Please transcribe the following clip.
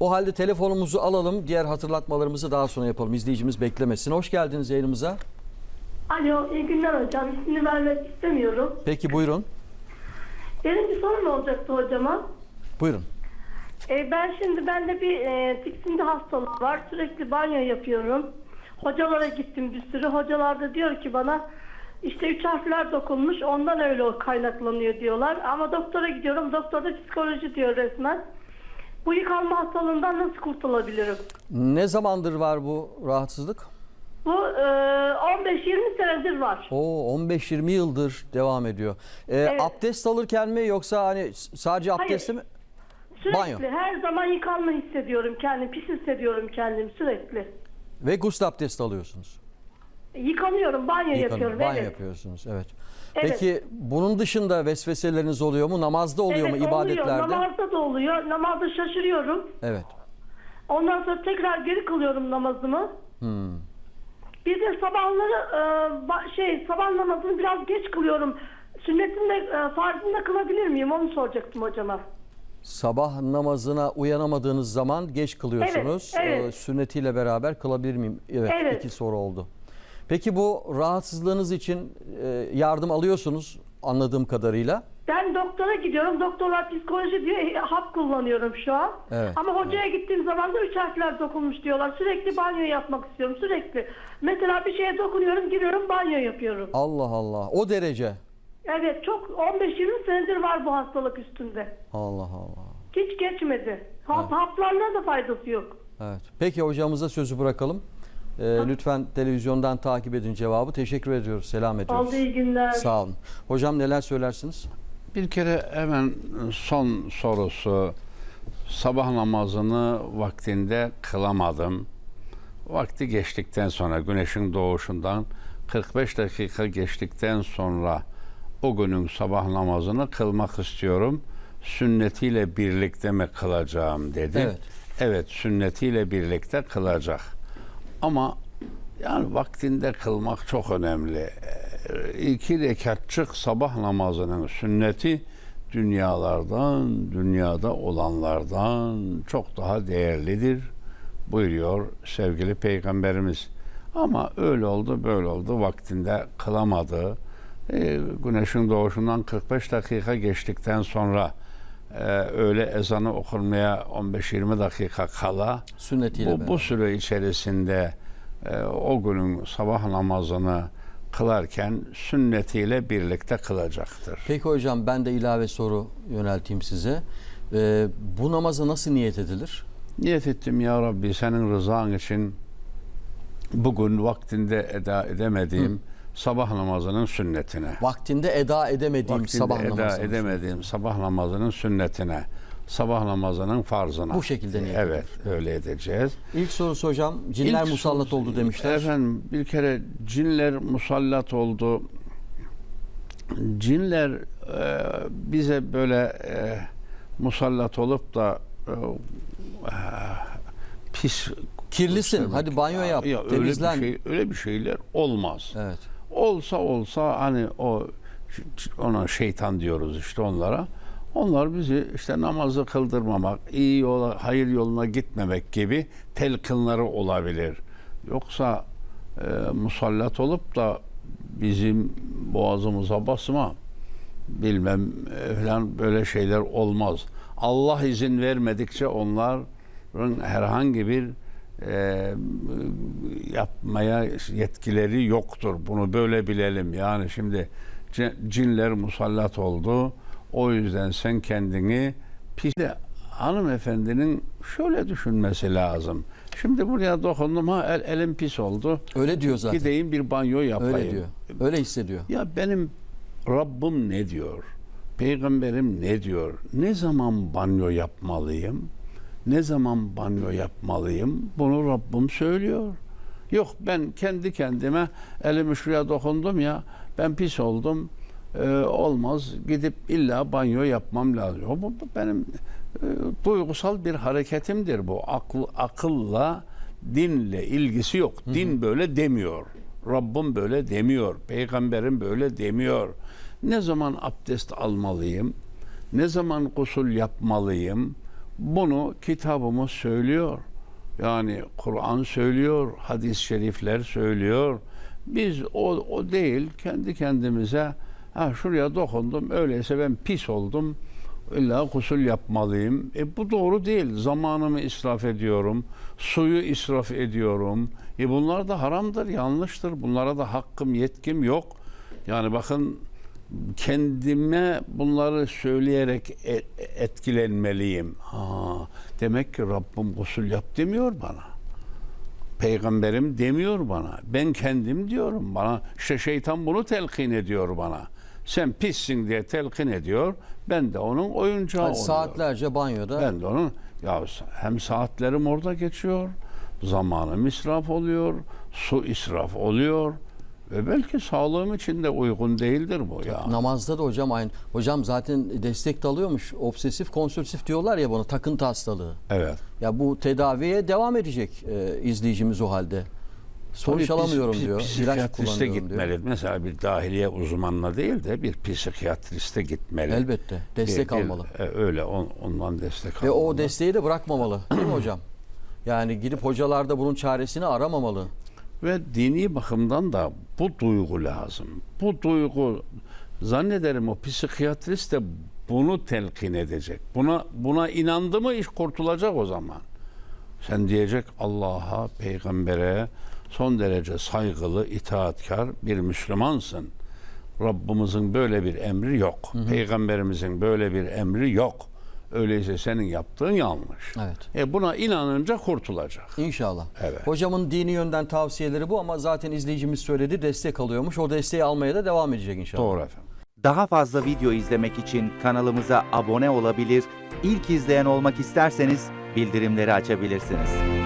O halde telefonumuzu alalım. Diğer hatırlatmalarımızı daha sonra yapalım. İzleyicimiz beklemesin. Hoş geldiniz yayınımıza. Alo, iyi günler hocam. İsmini vermek istemiyorum. Peki buyurun. Benim bir sorum olacaktı hocama. Buyurun. E, ben şimdi bende bir e, tiksinti hastalığı var. Sürekli banyo yapıyorum. Hocalara gittim bir sürü. Hocalar da diyor ki bana işte üç harfler dokunmuş ondan öyle kaynaklanıyor diyorlar. Ama doktora gidiyorum. Doktor da psikoloji diyor resmen. Bu yıkanma hastalığından nasıl kurtulabilirim? Ne zamandır var bu rahatsızlık? Bu e, 15-20 senedir var. Oo 15-20 yıldır devam ediyor. Ee, Evet. Abdest alırken mi yoksa hani sadece abdestle mi? Sürekli Banyo. her zaman yıkanma hissediyorum kendim. Pis hissediyorum kendim sürekli. Ve gusül abdesti alıyorsunuz. Yıkanıyorum, banyo Yıkanıyor, yapıyorum. banyo evet. yapıyorsunuz. Evet. Evet. Peki bunun dışında vesveseleriniz oluyor mu? Namazda oluyor evet, mu ibadetlerde? Oluyor. Namazda da oluyor. Namazda şaşırıyorum. Evet. Ondan sonra tekrar geri kılıyorum namazımı. Hmm. Bir de sabahları e, şey sabah namazını biraz geç kılıyorum. Sünnetinde e, farzını da kılabilir miyim? Onu soracaktım hocama. Sabah namazına uyanamadığınız zaman geç kılıyorsunuz. Evet, evet. Ee, sünnetiyle beraber kılabilir miyim? Evet, Evet. iki soru oldu. Peki bu rahatsızlığınız için e, yardım alıyorsunuz anladığım kadarıyla. Ben doktora gidiyorum. Doktorlar psikoloji diyor. e, Hap kullanıyorum şu an. Evet, Ama hocaya gittiğim zaman da üç harfler dokunmuş diyorlar. Sürekli banyo yapmak istiyorum. Sürekli. Mesela bir şeye dokunuyorum, giriyorum, banyo yapıyorum. Allah Allah. O derece. Evet çok 15-20 senedir var bu hastalık üstünde. Allah Allah. Hiç geçmedi. Hap, Haplarla da faydası yok. Evet. Peki hocamıza sözü bırakalım. Ee, lütfen televizyondan takip edin cevabı. Teşekkür ediyoruz. Selam ediyoruz. Oldu iyi günler. Sağ olun. Hocam neler söylersiniz? Bir kere hemen son sorusu sabah namazını vaktinde kılamadım. Vakti geçtikten sonra güneşin doğuşundan 45 dakika geçtikten sonra o günün sabah namazını kılmak istiyorum. Sünnetiyle birlikte mi kılacağım dedi. Evet. Evet sünnetiyle birlikte kılacak. Ama yani vaktinde kılmak çok önemli. Ee, İki rekatçık sabah namazının sünneti dünyalardan, dünyada olanlardan çok daha değerlidir buyuruyor sevgili peygamberimiz. Ama öyle oldu böyle oldu vaktinde kılamadı. Ee, güneşin doğuşundan 45 dakika geçtikten sonra e, öğle ezanı okunmaya 15-20 dakika kala Sünnetiyle bu, beraber. bu süre içerisinde e, o günün sabah namazını kılarken sünnetiyle birlikte kılacaktır. Peki hocam ben de ilave soru yönelteyim size. Ee, bu namaza nasıl niyet edilir? Niyet ettim ya Rabbi senin rızan için bugün vaktinde eda edemediğim sabah namazının sünnetine. Vaktinde eda edemediğim Vaktinde sabah eda namazı. edemediğim sabah namazının sünnetine. Sabah namazının farzına. Bu şekilde niyet Evet öyle edeceğiz. İlk sorusu hocam cinler İlk musallat sorusu- oldu demişler. Efendim bir kere cinler musallat oldu. Cinler e, bize böyle e, musallat olup da e, e, pis Kirlisin. Hadi banyo yap. Ya öyle bir temizlen. şey öyle bir şeyler olmaz. Evet. Olsa olsa hani o ona şeytan diyoruz işte onlara. Onlar bizi işte namazı kıldırmamak, iyi yola, hayır yoluna gitmemek gibi telkinleri olabilir. Yoksa e, musallat olup da bizim boğazımıza basma bilmem e, falan böyle şeyler olmaz. Allah izin vermedikçe onların herhangi bir e, yapmaya yetkileri yoktur. Bunu böyle bilelim. Yani şimdi cinler musallat oldu. O yüzden sen kendini pis... De Hanımefendinin şöyle düşünmesi lazım. Şimdi buraya dokundum ha el, elim pis oldu. Öyle diyor zaten. Gideyim bir banyo yapayım. Öyle diyor. Öyle hissediyor. Ya benim Rabbim ne diyor? Peygamberim ne diyor? Ne zaman banyo yapmalıyım? Ne zaman banyo yapmalıyım? Bunu Rabbim söylüyor. Yok ben kendi kendime elimi şuraya dokundum ya ben pis oldum. Ee, olmaz gidip illa banyo yapmam lazım. Bu, benim e, duygusal bir hareketimdir bu. Akıl, akılla dinle ilgisi yok. Din böyle demiyor. Rabbim böyle demiyor. Peygamberim böyle demiyor. Ne zaman abdest almalıyım? Ne zaman gusül yapmalıyım? Bunu kitabımız söylüyor. Yani Kur'an söylüyor, hadis-i şerifler söylüyor. Biz o, o değil kendi kendimize ha şuraya dokundum öyleyse ben pis oldum. İlla gusül yapmalıyım. E bu doğru değil. Zamanımı israf ediyorum. Suyu israf ediyorum. E bunlar da haramdır, yanlıştır. Bunlara da hakkım, yetkim yok. Yani bakın kendime bunları söyleyerek e- etkilenmeliyim. Ha, demek ki Rabbim gusül yap demiyor bana. Peygamberim demiyor bana. Ben kendim diyorum bana. İşte şeytan bunu telkin ediyor bana. Sen pissin diye telkin ediyor. Ben de onun oyuncağı Hani oluyorum. saatlerce banyoda Ben de onun ya hem saatlerim orada geçiyor, zamanım israf oluyor, su israf oluyor ve belki sağlığım için de uygun değildir bu ya. namazda da hocam aynı. Hocam zaten destek de alıyormuş. Obsesif kompulsif diyorlar ya buna takıntı hastalığı. Evet. Ya bu tedaviye devam edecek e, izleyicimiz o halde. Sonuç Tabii alamıyorum pis- diyor. İlaç Psikiyatriste kullanıyorum diyor. gitmeli. Mesela bir dahiliye uzmanına değil de bir psikiyatriste gitmeli. Elbette. Destek Bir- bir- almalı. e, öyle on- ondan destek Ve almalı. o desteği de bırakmamalı. Değil mi hocam? Yani gidip hocalarda bunun çaresini aramamalı. Ve dini bakımdan da bu duygu lazım. Bu duygu zannederim o psikiyatrist de bunu telkin edecek. Buna buna inandı mı iş kurtulacak o zaman. Sen diyecek Allah'a, peygambere son derece saygılı, itaatkar bir Müslümansın. Rabbimizin böyle bir emri yok. Peygamberimizin böyle bir emri yok. Öyleyse senin yaptığın yanlış. Evet. E buna inanınca kurtulacak. İnşallah. Evet. Hocamın dini yönden tavsiyeleri bu ama zaten izleyicimiz söyledi destek alıyormuş. O desteği almaya da devam edecek inşallah. Doğru efendim. Daha fazla video izlemek için kanalımıza abone olabilir, ilk izleyen olmak isterseniz bildirimleri açabilirsiniz.